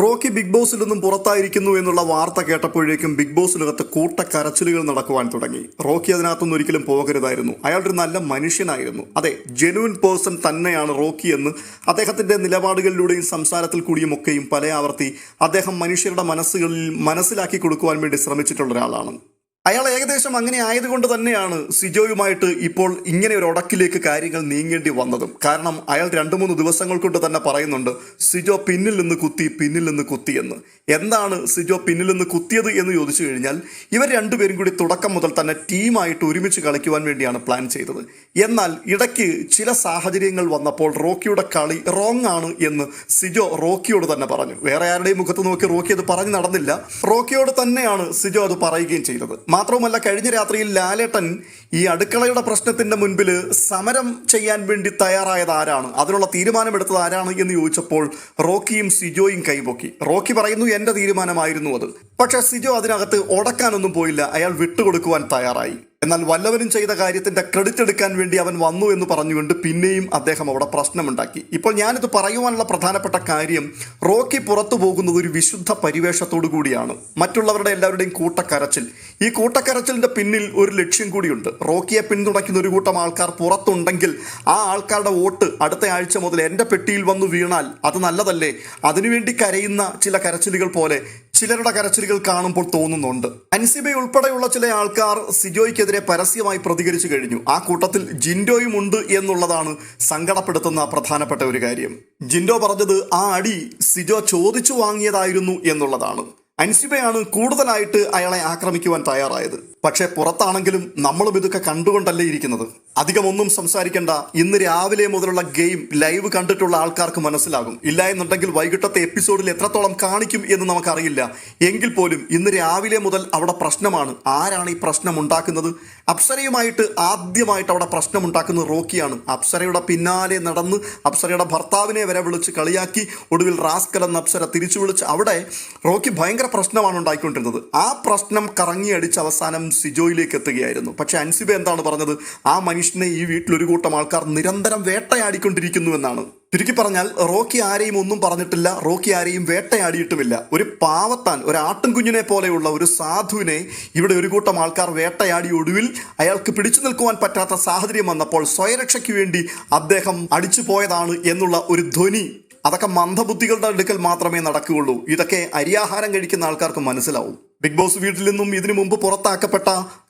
Rocky big ബോസിൽ നിന്നും പുറത്തായിരിക്കുന്നു എന്നുള്ള വാർത്ത കേട്ടപ്പോഴേക്കും ബിഗ് ബോസിനകത്ത് കൂട്ട കരച്ചിലുകൾ നടക്കുവാൻ തുടങ്ങി. റോക്കി അതിനകത്തൊന്നും ഒരിക്കലും പോകരുതായിരുന്നു. അയാളൊരു നല്ല മനുഷ്യനായിരുന്നു. അതെ ജെനുവിൻ പേഴ്സൺ തന്നെയാണ് റോക്കി എന്ന് അദ്ദേഹത്തിന്റെ നിലപാടുകളിലൂടെയും സംസാരത്തിൽ കൂടിയും ഒക്കെയും പല അദ്ദേഹം മനുഷ്യരുടെ മനസ്സുകളിൽ മനസ്സിലാക്കി കൊടുക്കുവാൻ വേണ്ടി ശ്രമിച്ചിട്ടുള്ള ഒരാളാണ്. അയാൾ ഏകദേശം അങ്ങനെ ആയതുകൊണ്ട് തന്നെയാണ് സിജോയുമായിട്ട് ഇപ്പോൾ ഇങ്ങനെ ഒരു ഉടക്കിലേക്ക് കാര്യങ്ങൾ നീങ്ങേണ്ടി വന്നതും. കാരണം അയാൾ രണ്ടു മൂന്ന് ദിവസങ്ങൾ കൊണ്ട് തന്നെ പറയുന്നുണ്ട് സിജോ പിന്നിൽ നിന്ന് കുത്തി പിന്നിൽ നിന്ന് കുത്തിയെന്ന് എന്താണ് സിജോ പിന്നിൽ നിന്ന് കുത്തിയത് എന്ന് ചോദിച്ചു കഴിഞ്ഞാൽ ഇവർ രണ്ടുപേരും കൂടി തുടക്കം മുതൽ തന്നെ ടീമായിട്ട് ഒരുമിച്ച് കളിക്കുവാൻ വേണ്ടിയാണ് പ്ലാൻ ചെയ്തത്. എന്നാൽ ഇടയ്ക്ക് ചില സാഹചര്യങ്ങൾ വന്നപ്പോൾ റോക്കിയുടെ കളി റോങ് ആണ് എന്ന് സിജോ റോക്കിയോട് തന്നെ പറഞ്ഞു. വേറെ ആരുടെയും മുഖത്ത് നോക്കി റോക്കി അത് പറഞ്ഞു നടന്നില്ല. റോക്കിയോട് തന്നെയാണ് സിജോ അത് പറയുകയും ചെയ്തത്. മാത്രവുമല്ല കഴിഞ്ഞ രാത്രിയിൽ ലാലേട്ടൻ ഈ അടുക്കളയുടെ പ്രശ്നത്തിന്റെ മുൻപിൽ സമരം ചെയ്യാൻ വേണ്ടി തയ്യാറായത് ആരാണ്? അതിനുള്ള തീരുമാനമെടുത്തത് ആരാണ് എന്ന് ചോദിച്ചപ്പോൾ റോക്കിയും സിജോയും കൈപൊക്കി. റോക്കി പറയുന്നു എന്റെ തീരുമാനമായിരുന്നു അത്. പക്ഷെ സിജോ അതിനകത്ത് ഉടക്കാനൊന്നും പോയില്ല. അയാൾ വിട്ടുകൊടുക്കുവാൻ തയ്യാറായി. എന്നാൽ വല്ലവരും ചെയ്ത കാര്യത്തിന്റെ ക്രെഡിറ്റ് എടുക്കാൻ വേണ്ടി അവൻ വന്നു എന്ന് പറഞ്ഞുകൊണ്ട് പിന്നെയും അദ്ദേഹം അവിടെ പ്രശ്നമുണ്ടാക്കി. ഇപ്പോൾ ഞാനിത് പറയുവാനുള്ള പ്രധാനപ്പെട്ട കാര്യം റോക്കി പുറത്തു പോകുന്നത് ഒരു വിശുദ്ധ പരിവേഷത്തോടു കൂടിയാണ്. മറ്റുള്ളവരുടെ എല്ലാവരുടെയും കൂട്ടക്കരച്ചിൽ. ഈ കൂട്ടക്കരച്ചിലിന്റെ പിന്നിൽ ഒരു ലക്ഷ്യം കൂടിയുണ്ട്. റോക്കിയെ പിന്തുണയ്ക്കുന്ന ഒരു കൂട്ടം ആൾക്കാർ പുറത്തുണ്ടെങ്കിൽ ആ ആൾക്കാരുടെ വോട്ട് അടുത്ത ആഴ്ച മുതൽ എന്റെ പെട്ടിയിൽ വന്നു വീണാൽ അത് നല്ലതല്ലേ? അതിനുവേണ്ടി കരയുന്ന ചില കരച്ചിലുകൾ പോലെ ചിലരുടെ കരച്ചിലുകൾ കാണുമ്പോൾ തോന്നുന്നുണ്ട്. അൻസിബ ഉൾപ്പെടെയുള്ള ചില ആൾക്കാർ സിജോയ്ക്കെതിരെ പരസ്യമായി പ്രതികരിച്ചു കഴിഞ്ഞു. ആ കൂട്ടത്തിൽ ജിൻഡോയും ഉണ്ട് എന്നുള്ളതാണ് സങ്കടപ്പെടുത്തുന്ന പ്രധാനപ്പെട്ട ഒരു കാര്യം. ജിൻഡോ പറഞ്ഞത് ആ അടി സിജോ ചോദിച്ചു വാങ്ങിയതായിരുന്നു എന്നുള്ളതാണ്. അൻസിബയാണ് കൂടുതലായിട്ട് അയാളെ ആക്രമിക്കുവാൻ തയ്യാറായത്. പക്ഷേ പുറത്താണെങ്കിലും നമ്മളും ഇതൊക്കെ കണ്ടുകൊണ്ടല്ലേ ഇരിക്കുന്നത്. അധികമൊന്നും സംസാരിക്കേണ്ട. ഇന്ന് രാവിലെ മുതലുള്ള ഗെയിം ലൈവ് കണ്ടിട്ടുള്ള ആൾക്കാർക്ക് മനസ്സിലാകും. ഇല്ല എന്നുണ്ടെങ്കിൽ വൈകിട്ടത്തെ എപ്പിസോഡിൽ എത്രത്തോളം കാണിക്കും എന്ന് നമുക്കറിയില്ല. എങ്കിൽ പോലും ഇന്ന് രാവിലെ മുതൽ അവിടെ പ്രശ്നമാണ്. ആരാണ് ഈ പ്രശ്നം ഉണ്ടാക്കുന്നത്? അപ്സരയുമായിട്ട് ആദ്യമായിട്ട് അവിടെ പ്രശ്നമുണ്ടാക്കുന്നത് റോക്കിയാണ്. അപ്സരയുടെ പിന്നാലെ നടന്ന് അപ്സരയുടെ ഭർത്താവിനെ വരെ വിളിച്ച് കളിയാക്കി ഒടുവിൽ റാസ്കൽ എന്ന അപ്സര തിരിച്ചു വിളിച്ച് അവിടെ റോക്കി ഭയങ്കര പ്രശ്നമാണ് ഉണ്ടായിക്കൊണ്ടിരുന്നത്. ആ പ്രശ്നം കറങ്ങിയടിച്ച് അവസാനം സിജോയിലേക്ക് എത്തുകയായിരുന്നു. പക്ഷെ അൻസിബ എന്താണ് പറഞ്ഞത്? ആ മനുഷ്യനെ ഈ വീട്ടിൽ ഒരു കൂട്ടം ആൾക്കാർ നിരന്തരം വേട്ടയാടിക്കൊണ്ടിരിക്കുന്നു എന്നാണ്. ചുരുക്കി പറഞ്ഞാൽ റോക്കി ആരെയും ഒന്നും പറഞ്ഞിട്ടില്ല റോക്കി ആരെയും വേട്ടയാടിയിട്ടുമില്ല. ഒരു പാവത്താൻ ഒരു ആട്ടിൻകുഞ്ഞിനെ പോലെയുള്ള ഒരു സാധുവിനെ ഇവിടെ ഒരു കൂട്ടം ആൾക്കാർ വേട്ടയാടി ഒടുവിൽ അയാൾക്ക് പിടിച്ചു നിൽക്കുവാൻ പറ്റാത്ത സാഹചര്യം വന്നപ്പോൾ സ്വയരക്ഷയ്ക്ക് വേണ്ടി അദ്ദേഹം അടിച്ചു പോയതാണ് എന്നുള്ള ഒരു ധ്വനി അതൊക്കെ മന്ദബുദ്ധികളുടെ അടുക്കൽ മാത്രമേ നടക്കുകയുള്ളൂ. ഇതൊക്കെ അരിയാഹാരം കഴിക്കുന്ന ആൾക്കാർക്ക് മനസ്സിലാവും. ബിഗ് ബോസ് വീട്ടിൽ നിന്നും ഇതിനു മുമ്പ് പുറത്താക്കപ്പെട്ട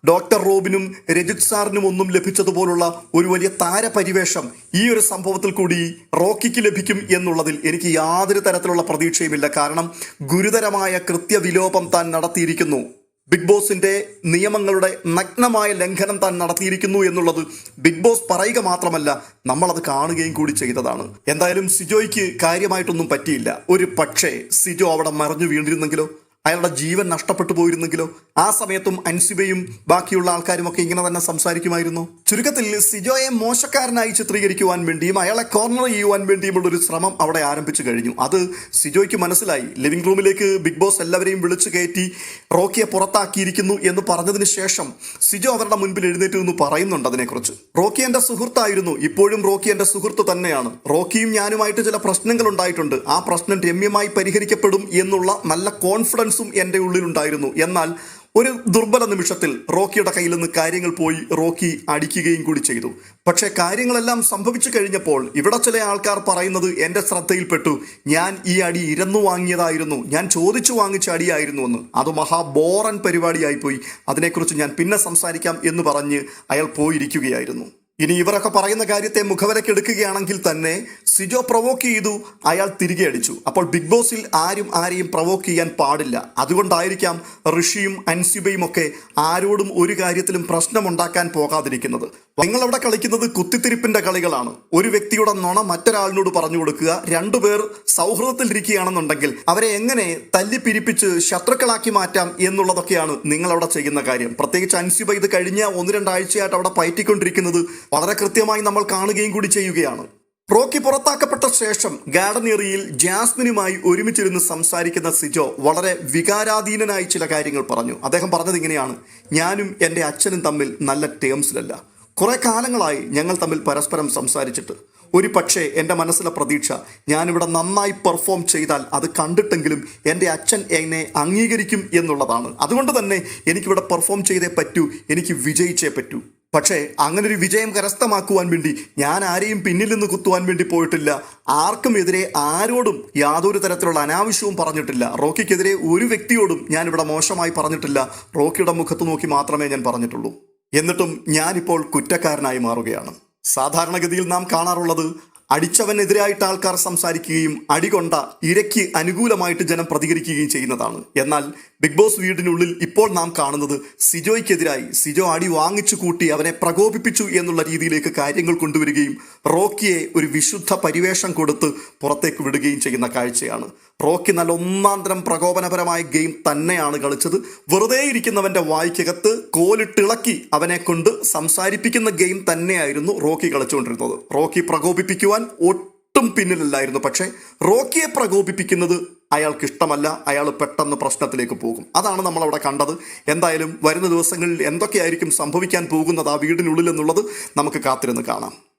ഡോക്ടർ റോബിനും രജിത് സാറിനും ഒന്നും ലഭിച്ചതുപോലുള്ള ഒരു വലിയ താരപരിവേഷം ഈ ഒരു സംഭവത്തിൽ കൂടി റോക്കിക്ക് ലഭിക്കും എന്നുള്ളതിൽ എനിക്ക് യാതൊരു തരത്തിലുള്ള പ്രതീക്ഷയുമില്ല. കാരണം ഗുരുതരമായ കൃത്യവിലോപം താൻ നടത്തിയിരിക്കുന്നു. ബിഗ് ബോസിന്റെ നിയമങ്ങളുടെ നഗ്നമായ ലംഘനം താൻ നടത്തിയിരിക്കുന്നു എന്നുള്ളത് ബിഗ് ബോസ് പറയുക മാത്രമല്ല നമ്മളത് കാണുകയും കൂടി ചെയ്തതാണ്. എന്തായാലും സിജോയ്ക്ക് കാര്യമായിട്ടൊന്നും പറ്റിയില്ല. ഒരു പക്ഷേ സിജോ അവിടെ മറിഞ്ഞു വീണിരുന്നെങ്കിലോ? അയാളുടെ ജീവൻ നഷ്ടപ്പെട്ടു പോയിരുന്നെങ്കിലോ? ആ സമയത്തും അൻസിബയും ബാക്കിയുള്ള ആൾക്കാരും ഒക്കെ ഇങ്ങനെ തന്നെ സംസാരിക്കുമായിരുന്നു. ചുരുക്കത്തിൽ സിജോയെ മോശക്കാരനായി ചിത്രീകരിക്കുവാൻ വേണ്ടിയും അയാളെ കോർണർ ചെയ്യുവാൻ വേണ്ടിയുമുള്ള ഒരു ശ്രമം അവിടെ ആരംഭിച്ചു കഴിഞ്ഞു. അത് സിജോയ്ക്ക് മനസ്സിലായി. ലിവിംഗ് റൂമിലേക്ക് ബിഗ് ബോസ് എല്ലാവരെയും വിളിച്ചു കയറ്റി റോക്കിയെ പുറത്താക്കിയിരിക്കുന്നു എന്ന് പറഞ്ഞതിന് ശേഷം സിജോ അവരുടെ മുൻപിൽ എഴുന്നേറ്റ് നിന്ന് പറയുന്നുണ്ട് അതിനെക്കുറിച്ച്. റോക്കി എന്റെ സുഹൃത്തായിരുന്നു. ഇപ്പോഴും റോക്കി എന്റെ സുഹൃത്ത് തന്നെയാണ്. റോക്കിയും ഞാനുമായിട്ട് ചില പ്രശ്നങ്ങൾ ഉണ്ടായിട്ടുണ്ട്. ആ പ്രശ്നം രമ്യമായി പരിഹരിക്കപ്പെടും എന്നുള്ള നല്ല കോൺഫിഡൻസും എന്റെ ഉള്ളിലുണ്ടായിരുന്നു. എന്നാൽ ഒരു ദുർബല നിമിഷത്തിൽ റോക്കിയുടെ കയ്യിൽ നിന്ന് കാര്യങ്ങൾ പോയി റോക്കി അടിക്കുകയും കൂടി ചെയ്തു. പക്ഷേ കാര്യങ്ങളെല്ലാം സംഭവിച്ചു കഴിഞ്ഞപ്പോൾ ഇവിടെ ചില ആൾക്കാർ പറയുന്നത് എന്റെ ശ്രദ്ധയിൽപ്പെട്ടു. ഞാൻ ഈ അടി ഇരന്നു വാങ്ങിയതായിരുന്നു. ഞാൻ ചോദിച്ചു വാങ്ങിച്ച അടിയായിരുന്നു എന്ന്. അത് മഹാബോറൻ പരിപാടിയായി പോയി. അതിനെക്കുറിച്ച് ഞാൻ പിന്നെ സംസാരിക്കാം എന്ന് പറഞ്ഞ് അയാൾ പോയിരിക്കുകയായിരുന്നു. ഇനി ഇവരൊക്കെ പറയുന്ന കാര്യത്തെ മുഖവരയ്ക്ക് എടുക്കുകയാണെങ്കിൽ തന്നെ സിജോ പ്രൊവോക്ക് ചെയ്തു അയാൾ തിരികെ അടിച്ചു. അപ്പോൾ ബിഗ് ബോസിൽ ആരും ആരെയും പ്രൊവോക്ക് ചെയ്യാൻ പാടില്ല. അതുകൊണ്ടായിരിക്കാം ഋഷിയും അൻസിബയും ഒക്കെ ആരോടും ഒരു കാര്യത്തിലും പ്രശ്നമുണ്ടാക്കാൻ പോകാതിരിക്കുന്നത്. നിങ്ങൾ അവിടെ കളിക്കുന്നത് കുത്തിത്തിരിപ്പിന്റെ കളികളാണ്. ഒരു വ്യക്തിയുടെ നുണ മറ്റൊരാളിനോട് പറഞ്ഞു കൊടുക്കുക. രണ്ടുപേർ സൗഹൃദത്തിൽ സൗഹൃദത്തിലിരിക്കുകയാണെന്നുണ്ടെങ്കിൽ അവരെ എങ്ങനെ തല്ലിപ്പിരിപ്പിച്ച് ശത്രുക്കളാക്കി മാറ്റാം എന്നുള്ളതൊക്കെയാണ് നിങ്ങളവിടെ ചെയ്യുന്ന കാര്യം. പ്രത്യേകിച്ച് അൻസിബ ഇത് കഴിഞ്ഞ ഒന്ന് രണ്ടാഴ്ചയായിട്ട് അവിടെ പയറ്റിക്കൊണ്ടിരിക്കുന്നത് വളരെ കൃത്യമായി നമ്മൾ കാണുകയും കൂടി ചെയ്യുകയാണ്. റോക്കി പുറത്താക്കപ്പെട്ട ശേഷം ഗാർഡൻ ഏറിയയിൽ ജാസ്മിനുമായി ഒരുമിച്ചിരുന്ന് സംസാരിക്കുന്ന സിജോ വളരെ വികാരാധീനനായി ചില കാര്യങ്ങൾ പറഞ്ഞു. അദ്ദേഹം പറഞ്ഞത് ഇങ്ങനെയാണ് ഞാനും എന്റെ അച്ഛനും തമ്മിൽ നല്ല ടേംസിലല്ല കുറേ കാലങ്ങളായി ഞങ്ങൾ തമ്മിൽ പരസ്പരം സംസാരിച്ചിട്ട്. ഒരു പക്ഷേ എന്റെ മനസ്സിലെ പ്രതീക്ഷ ഞാനിവിടെ നന്നായി പെർഫോം ചെയ്താൽ അത് കണ്ടിട്ടെങ്കിലും എന്റെ അച്ഛൻ എന്നെ അംഗീകരിക്കും എന്നുള്ളതാണ്. അതുകൊണ്ട് തന്നെ എനിക്കിവിടെ പെർഫോം ചെയ്തേ പറ്റൂ എനിക്ക് വിജയിച്ചേ പറ്റൂ. പക്ഷേ അങ്ങനെ ഒരു വിജയം കരസ്ഥമാക്കുവാൻ വേണ്ടി ഞാൻ ആരെയും പിന്നിൽ നിന്ന് കുത്തുവാൻ വേണ്ടി പോയിട്ടില്ല. ആർക്കും എതിരെ ആരോടും യാതൊരു തരത്തിലുള്ള അനാവശ്യവും പറഞ്ഞിട്ടില്ല. റോക്കിക്കെതിരെ ഒരു വ്യക്തിയോടും ഞാൻ ഇവിടെ മോശമായി പറഞ്ഞിട്ടില്ല. റോക്കിയുടെ മുഖത്ത് നോക്കി മാത്രമേ ഞാൻ പറഞ്ഞിട്ടുള്ളൂ. എന്നിട്ടും ഞാനിപ്പോൾ കുറ്റക്കാരനായി മാറുകയാണ്. സാധാരണഗതിയിൽ നാം കാണാറുള്ളത് അടിച്ചവനെതിരായിട്ട് ആൾക്കാർ സംസാരിക്കുകയും അടികൊണ്ട ഇരയ്ക്ക് അനുകൂലമായിട്ട് ജനം പ്രതികരിക്കുകയും ചെയ്യുന്നതാണ്. എന്നാൽ ബിഗ് ബോസ് വീടിനുള്ളിൽ ഇപ്പോൾ നാം കാണുന്നത് സിജോയ്ക്കെതിരായി സിജോ അടി വാങ്ങിച്ചു കൂട്ടി അവനെ പ്രകോപിപ്പിച്ചു എന്നുള്ള രീതിയിലേക്ക് കാര്യങ്ങൾ കൊണ്ടുവരികയും റോക്കിയെ ഒരു വിശുദ്ധ പരിവേഷം കൊടുത്ത് പുറത്തേക്ക് വിടുകയും ചെയ്യുന്ന കാഴ്ചയാണ്. റോക്കി നല്ല ഒന്നാന്തരം പ്രകോപനപരമായ ഗെയിം തന്നെയാണ് കളിച്ചത്. വെറുതെ ഇരിക്കുന്നവന്റെ വായിക്കകത്ത് കോലിട്ടിളക്കി അവനെ കൊണ്ട് സംസാരിപ്പിക്കുന്ന ഗെയിം തന്നെയായിരുന്നു റോക്കി കളിച്ചുകൊണ്ടിരുന്നത്. റോക്കി പ്രകോപിപ്പിക്കുവാൻ ഒട്ടും പിന്നിലല്ലായിരുന്നു. പക്ഷേ റോക്കിയെ പ്രകോപിപ്പിക്കുന്നത് അയാൾക്ക് ഇഷ്ടമല്ല അയാൾ പെട്ടെന്ന് പ്രശ്നത്തിലേക്ക് പോകും. അതാണ് നമ്മൾ അവിടെ കണ്ടത്. എന്തായാലും വരുന്ന ദിവസങ്ങളിൽ എന്തൊക്കെയായിരിക്കും സംഭവിക്കാൻ പോകുന്നത് ആ വീടിനുള്ളിൽ എന്നുള്ളത് നമുക്ക് കാത്തിരുന്ന് കാണാം.